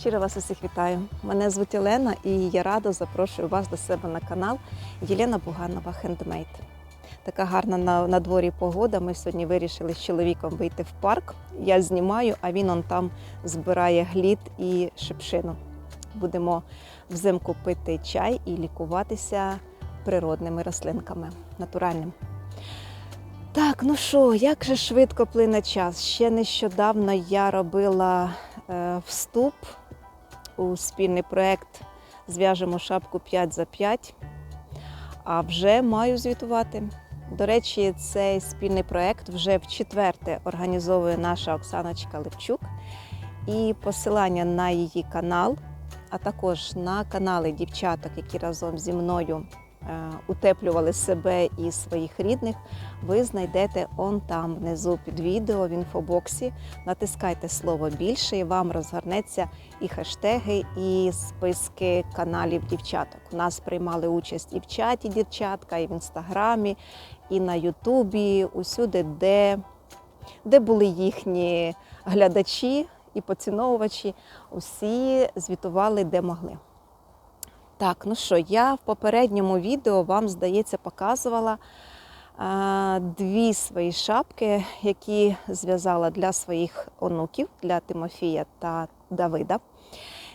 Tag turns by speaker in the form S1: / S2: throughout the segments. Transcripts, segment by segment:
S1: Щиро вас усіх вітаю. Мене звуть Олена і я рада запрошую вас до себе на канал Єлена Буганова Хендмейд. Така гарна на, на дворі погода. Ми сьогодні вирішили з чоловіком вийти в парк. Я знімаю, а він он там збирає глід і шипшину. Будемо взимку пити чай і лікуватися природними рослинками, натуральним. Так, ну що, як же швидко плине час? Ще нещодавно я робила е, вступ у спільний проєкт Зв'яжемо шапку 5 за 5, а вже маю звітувати. До речі, цей спільний проєкт вже в четверте організовує наша Оксаночка Левчук. І посилання на її канал, а також на канали дівчаток, які разом зі мною утеплювали себе і своїх рідних, ви знайдете он там внизу під відео в інфобоксі. Натискайте слово більше, і вам розгорнеться і хештеги, і списки каналів дівчаток. У нас приймали участь і в чаті дівчатка, і в інстаграмі, і на Ютубі, усюди, де, де були їхні глядачі і поціновувачі, усі звітували, де могли. Так, ну що, я в попередньому відео вам, здається, показувала а, дві свої шапки, які зв'язала для своїх онуків, для Тимофія та Давида.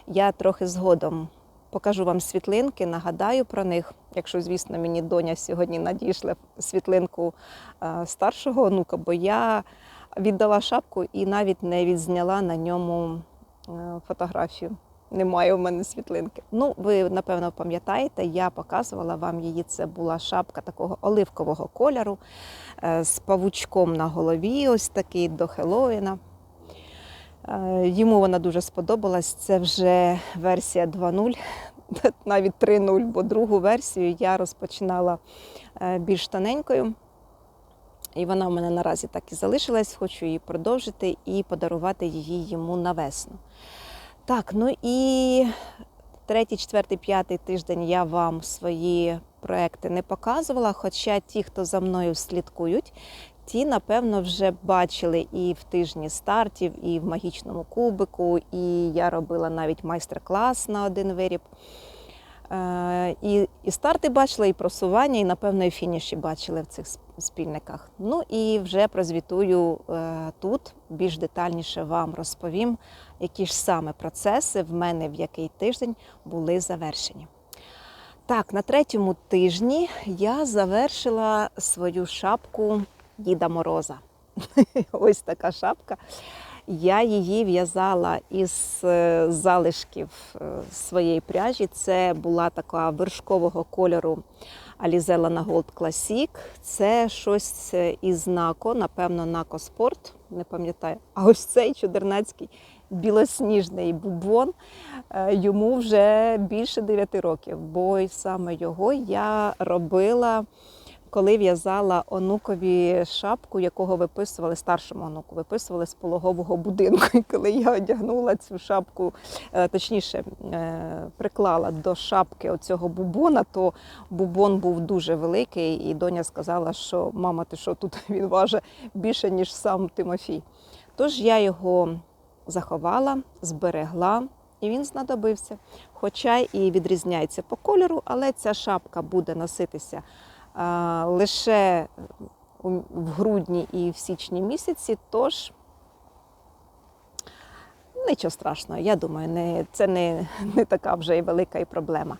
S1: Я трохи згодом покажу вам світлинки, нагадаю про них. Якщо, звісно, мені доня сьогодні надійшла світлинку старшого онука, бо я віддала шапку і навіть не відзняла на ньому е, фотографію. Немає у мене світлинки. Ну, ви напевно пам'ятаєте, я показувала вам її. Це була шапка такого оливкового кольору е, з павучком на голові, ось такий до Хеллоуіна. Е, Йому вона дуже сподобалась. Це вже версія 2.0, навіть 3.0, бо другу версію я розпочинала е, більш тоненькою. І вона в мене наразі так і залишилась. Хочу її продовжити і подарувати її йому на весну. Так, ну і третій, четвертий, п'ятий тиждень я вам свої проекти не показувала. Хоча ті, хто за мною слідкують, ті, напевно, вже бачили і в тижні стартів, і в магічному кубику, і я робила навіть майстер-клас на один виріб. Е, І, і старти бачила, і просування, і, напевно, і фініші бачили в цих спільниках. Ну і вже прозвітую е, тут, більш детальніше вам розповім, які ж саме процеси в мене в який тиждень були завершені. Так, на третьому тижні я завершила свою шапку Діда Мороза. Ось така шапка. Я її в'язала із е, залишків е, своєї пряжі. Це була така вершкового кольору Alize Lana Gold Classic. Це щось е, із Нако, напевно, Нако Спорт, не пам'ятаю. А ось цей чудернацький білосніжний бубон. Йому вже більше 9 років, бо саме його я робила коли в'язала онукові шапку, якого виписували старшому онуку, виписували з пологового будинку. І коли я одягнула цю шапку, е, точніше е, приклала до шапки оцього бубона, то бубон був дуже великий, і доня сказала, що мама, ти що тут він важить більше, ніж сам Тимофій. Тож я його заховала, зберегла. І він знадобився. Хоча і відрізняється по кольору, але ця шапка буде носитися лише в грудні і в січні місяці, тож нічого страшного, я думаю, не, це не, не така вже і велика і проблема.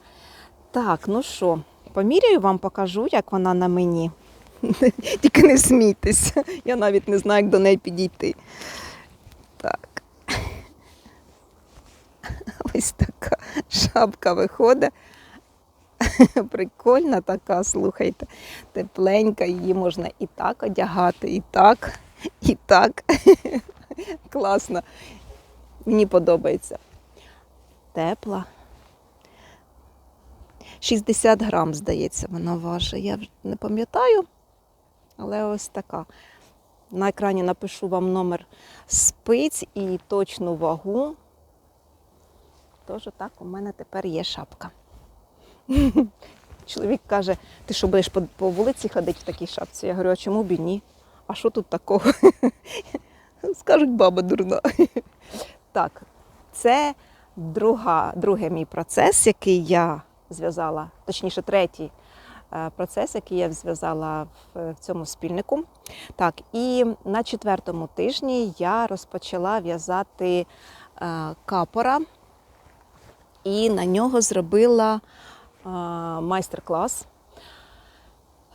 S1: Так, ну що, поміряю вам покажу, як вона на мені. Тільки не смійтеся, я навіть не знаю, як до неї підійти. Так. Ось така шапка виходить. Прикольна така, слухайте, тепленька, її можна і так одягати, і так, і так. Класно. Мені подобається. Тепла. 60 грам, здається, вона важить. Я не пам'ятаю, але ось така. На екрані напишу вам номер спиць і точну вагу. Тож так у мене тепер є шапка. Чоловік каже, ти що будеш по, по вулиці ходити в такій шапці? Я говорю, а чому б і ні? А що тут такого? Скажуть, баба дурна. Так, це друга, другий мій процес, який я зв'язала, точніше, третій е, процес, який я зв'язала в, в цьому спільнику. Так, і на четвертому тижні я розпочала в'язати е, капора і на нього зробила майстер-клас.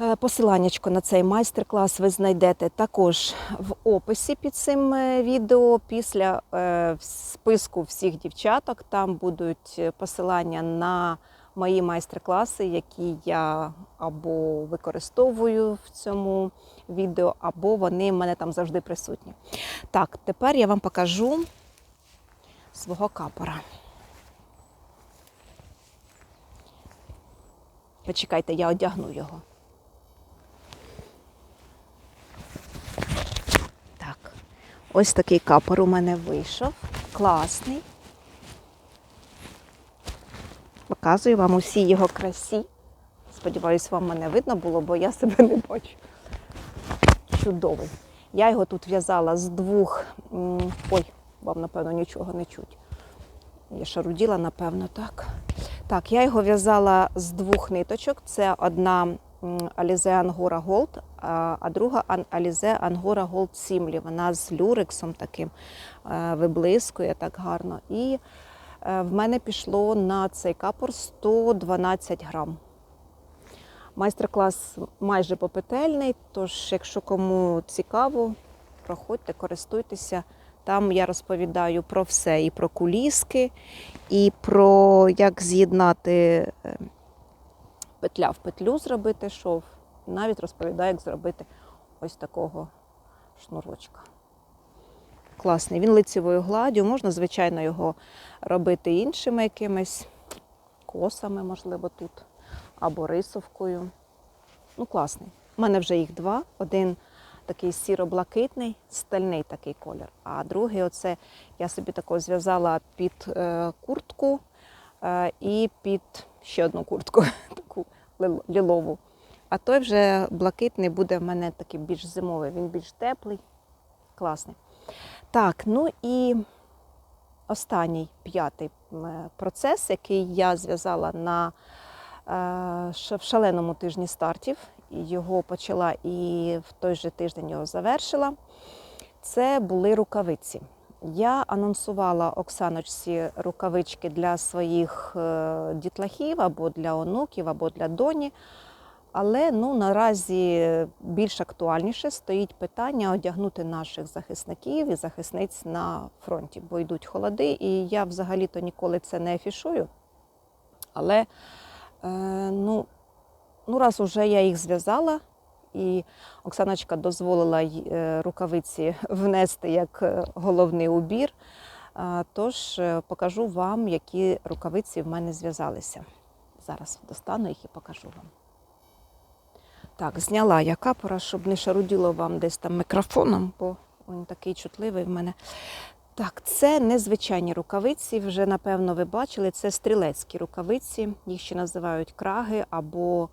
S1: Е, Посиланнячко на цей майстер-клас ви знайдете також в описі під цим е, відео. Після е, списку всіх дівчаток там будуть посилання на мої майстер-класи, які я або використовую в цьому відео, або вони в мене там завжди присутні. Так, тепер я вам покажу свого капора. Почекайте, я одягну його. Так, ось такий капор у мене вийшов. Класний. Показую вам усі його красі. Сподіваюсь, вам мене видно було, бо я себе не бачу. Чудовий. Я його тут в'язала з двох. Ой, вам, напевно, нічого не чуть. Я шаруділа, напевно, так. Так, я його в'язала з двох ниточок. Це одна Alize Angora Gold, а друга Alize Angora Gold Simli. Вона з люрексом таким е, виблискує так гарно. І е, в мене пішло на цей капор 112 грам. Майстер-клас майже попетельний, тож, якщо кому цікаво, проходьте, користуйтеся. Там я розповідаю про все: і про куліски, і про як з'єднати е, петля в петлю, зробити шов. Навіть розповідаю, як зробити ось такого шнурочка. Класний. Він лицевою гладдю. Можна, звичайно, його робити іншими якимись косами, можливо, тут, або рисовкою. Ну, класний. У мене вже їх два. Один такий сіро-блакитний, стальний такий колір. А другий, оце я собі такого зв'язала під е, куртку е, і під ще одну куртку, таку лілову. А той вже блакитний буде в мене такий більш зимовий, він більш теплий, класний. Так, ну і останній п'ятий процес, який я зв'язала на е, в шаленому тижні стартів. Його почала і в той же тиждень його завершила. Це були рукавиці. Я анонсувала Оксаночці рукавички для своїх е, дітлахів або для онуків, або для доні. Але ну, наразі більш актуальніше стоїть питання одягнути наших захисників і захисниць на фронті, бо йдуть холоди, і я взагалі-то ніколи це не афішую. Але е, ну, ну, раз уже я їх зв'язала, і Оксаночка дозволила е, рукавиці внести як е, головний убір, тож е, покажу вам, які рукавиці в мене зв'язалися. Зараз достану їх і покажу вам. Так, зняла я капора, щоб не шаруділо вам десь там мікрофоном, бо він такий чутливий в мене. Так, це незвичайні рукавиці, вже напевно ви бачили. Це стрілецькі рукавиці, їх ще називають краги або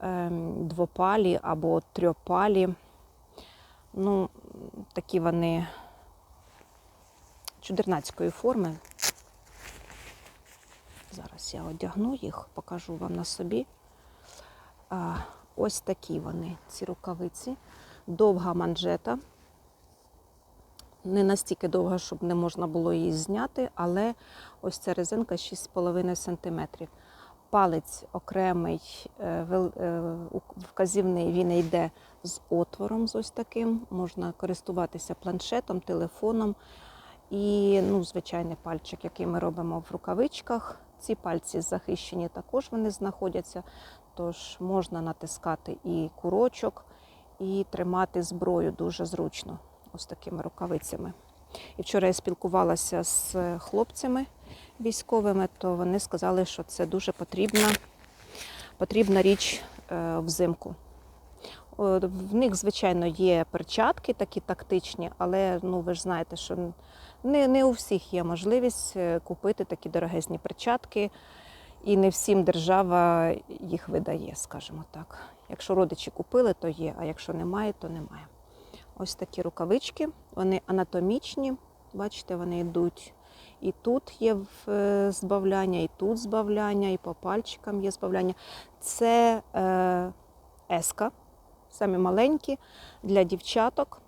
S1: ем, двопалі, або трьопалі. Ну, такі вони чудернацької форми. Зараз я одягну їх, покажу вам на собі. А, ось такі вони, ці рукавиці. Довга манжета. Не настільки довга, щоб не можна було її зняти, але ось ця резинка 6,5 см. Палець окремий, е, е, вказівний, він йде з отвором, з ось таким. Можна користуватися планшетом, телефоном і ну, звичайний пальчик, який ми робимо в рукавичках. Ці пальці захищені також вони знаходяться, тож можна натискати і курочок, і тримати зброю дуже зручно ось такими рукавицями. І вчора я спілкувалася з хлопцями військовими, то вони сказали, що це дуже потрібна, потрібна річ е, взимку. В них, звичайно, є перчатки такі тактичні, але ну, ви ж знаєте, що не, не у всіх є можливість е, купити такі дорогезні перчатки, і не всім держава їх видає, скажімо так. Якщо родичі купили, то є, а якщо немає, то немає. Ось такі рукавички, вони анатомічні. Бачите, вони йдуть І тут є е, збавляння, і тут збавляння, і по пальчикам є збавляння. Це е, еска, самі маленькі для дівчаток.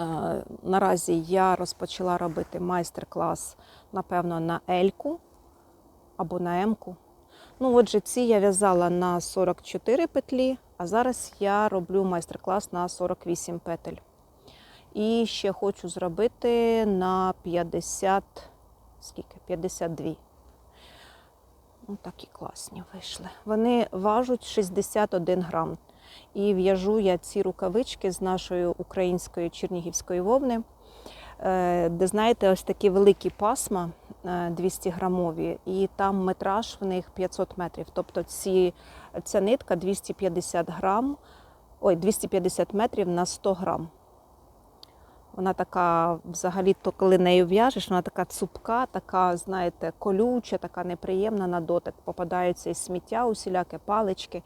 S1: Е, Наразі я розпочала робити майстер-клас, напевно, на Ельку або на Емку. Ну, отже, ці я в'язала на 44 петлі, а зараз я роблю майстер-клас на 48 петель. І ще хочу зробити на 50, скільки? 52. Ну, такі класні вийшли. Вони важуть 61 грам. І в'яжу я ці рукавички з нашої української чернігівської вовни, е, де, знаєте, ось такі великі пасма 200 грамові, і там метраж в них 500 метрів. Тобто ці, ця нитка 250 грам, ой, 250 метрів на 100 грам. Вона така, взагалі, то коли нею в'яжеш, вона така цупка, така, знаєте, колюча, така неприємна на дотик. Попадаються і сміття, усіляке палички.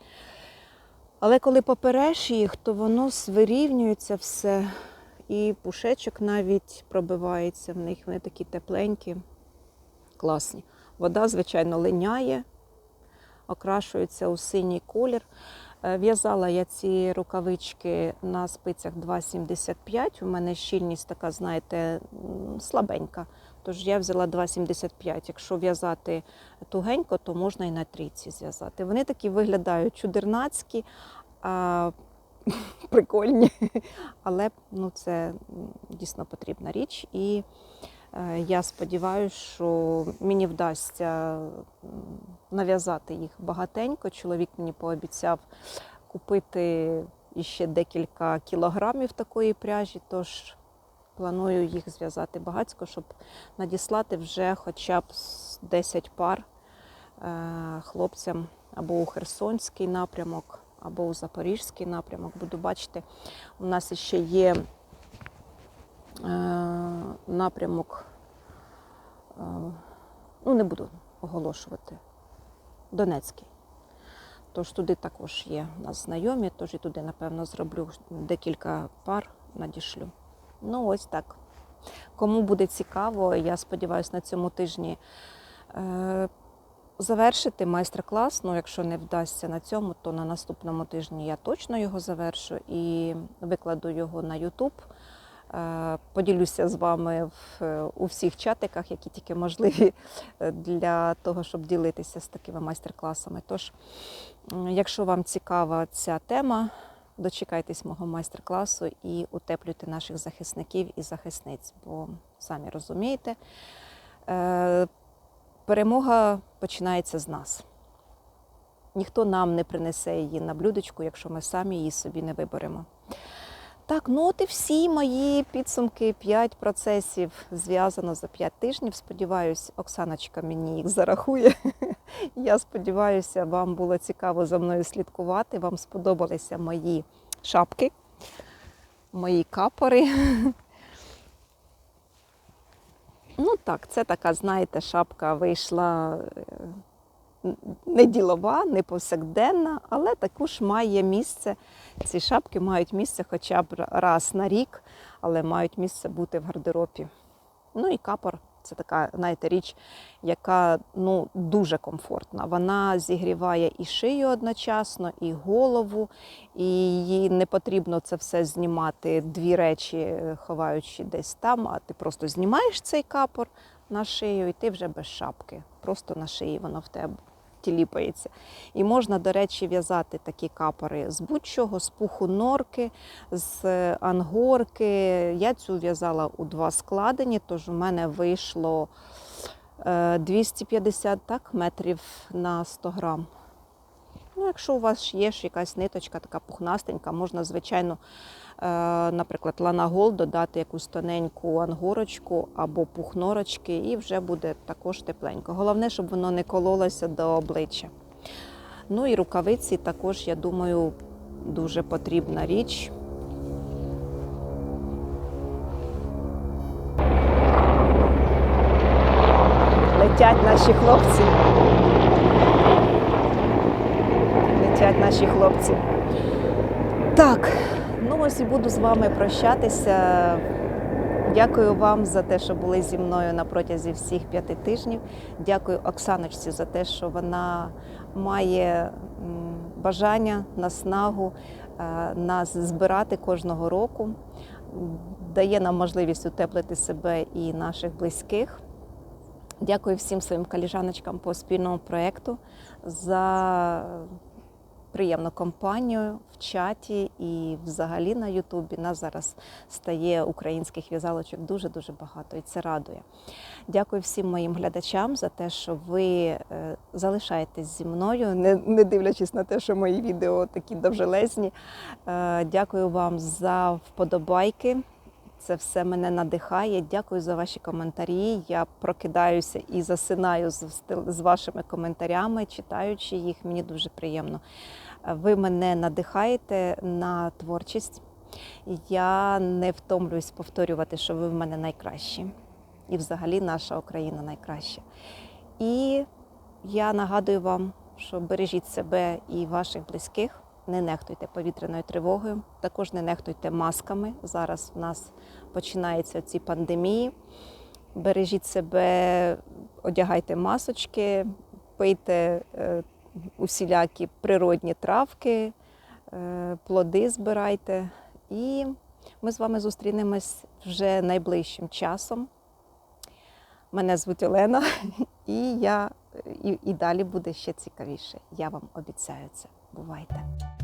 S1: Але коли попереш їх, то воно вирівнюється все, і пушечок навіть пробивається в них. Вони такі тепленькі, класні. Вода, звичайно, линяє, окрашується у синій колір. Е, В'язала я ці рукавички на спицях 2,75. У мене щільність така, знаєте, слабенька. Тож я взяла 2,75. Якщо в'язати тугенько, то можна і на трійці зв'язати. Вони такі виглядають чудернацькі, а, прикольні, але ну, це дійсно потрібна річ. І я сподіваюся, що мені вдасться нав'язати їх багатенько. Чоловік мені пообіцяв купити іще декілька кілограмів такої пряжі, тож планую їх зв'язати багатько, щоб надіслати вже хоча б з 10 пар е, хлопцям або у Херсонський напрямок, або у Запорізький напрямок. Буду бачити, у нас ще є е, напрямок, е, ну не буду оголошувати, Донецький. Тож туди також є у нас знайомі, тож і туди, напевно, зроблю декілька пар, надішлю. Ну, ось так. Кому буде цікаво, я сподіваюся, на цьому тижні е, завершити майстер-клас. Ну, якщо не вдасться на цьому, то на наступному тижні я точно його завершу і викладу його на YouTube. Е, Поділюся з вами в, у всіх чатиках, які тільки можливі е, для того, щоб ділитися з такими майстер-класами. Тож, якщо вам цікава ця тема, дочекайтесь мого майстер-класу і утеплюйте наших захисників і захисниць, бо самі розумієте, е, перемога починається з нас. Ніхто нам не принесе її на блюдечку, якщо ми самі її собі не виберемо. Так, ну от і всі мої підсумки 5 процесів зв'язано за 5 тижнів. Сподіваюсь, Оксаночка мені їх зарахує. Я сподіваюся, вам було цікаво за мною слідкувати. Вам сподобалися мої шапки, мої капори. Ну так, це така, знаєте, шапка вийшла е, не ділова, не повсякденна, але також має місце. Ці шапки мають місце хоча б раз на рік, але мають місце бути в гардеробі. Ну і капор це така, знаєте, річ, яка ну, дуже комфортна. Вона зігріває і шию одночасно, і голову, і їй не потрібно це все знімати, дві речі е, ховаючи десь там, а ти просто знімаєш цей капор на шию, і ти вже без шапки. Просто на шиї воно в тебе тіліпається. І можна, до речі, в'язати такі капори з будь-чого, з пуху норки, з е, ангорки. Я цю в'язала у два складені, тож у мене вийшло е, 250 так, метрів на 100 грам. Ну, якщо у вас є ж якась ниточка, така пухнастенька, можна, звичайно, е, наприклад, лана гол додати якусь тоненьку ангорочку або пухнорочки, і вже буде також тепленько. Головне, щоб воно не кололося до обличчя. Ну і рукавиці також, я думаю, дуже потрібна річ. Летять наші хлопці. Летять наші хлопці. Так, ну ось і буду з вами прощатися. Дякую вам за те, що були зі мною на протязі всіх п'яти тижнів. Дякую Оксаночці за те, що вона має бажання, наснагу е, нас збирати кожного року, дає нам можливість утеплити себе і наших близьких. Дякую всім своїм коліжаночкам по спільному проєкту за приємну компанію в чаті і взагалі на Ютубі. Нас зараз стає українських в'язалочок дуже-дуже багато, і це радує. Дякую всім моїм глядачам за те, що ви е, залишаєтесь зі мною, не, не дивлячись на те, що мої відео такі довжелезні. Е, Дякую вам за вподобайки. Це все мене надихає. Дякую за ваші коментарі. Я прокидаюся і засинаю з, з- вашими коментарями, читаючи їх. Мені дуже приємно. Ви мене надихаєте на творчість. Я не втомлююсь повторювати, що ви в мене найкращі. І взагалі наша Україна найкраща. І я нагадую вам, що бережіть себе і ваших близьких. Не нехтуйте повітряною тривогою, також не нехтуйте масками. Зараз в нас починаються ці пандемії. Бережіть себе, одягайте масочки, пийте е, усілякі природні травки, е, плоди збирайте. І ми з вами зустрінемось вже найближчим часом. Мене звуть Олена, і, я, і, і далі буде ще цікавіше. Я вам обіцяю це. Бувайте!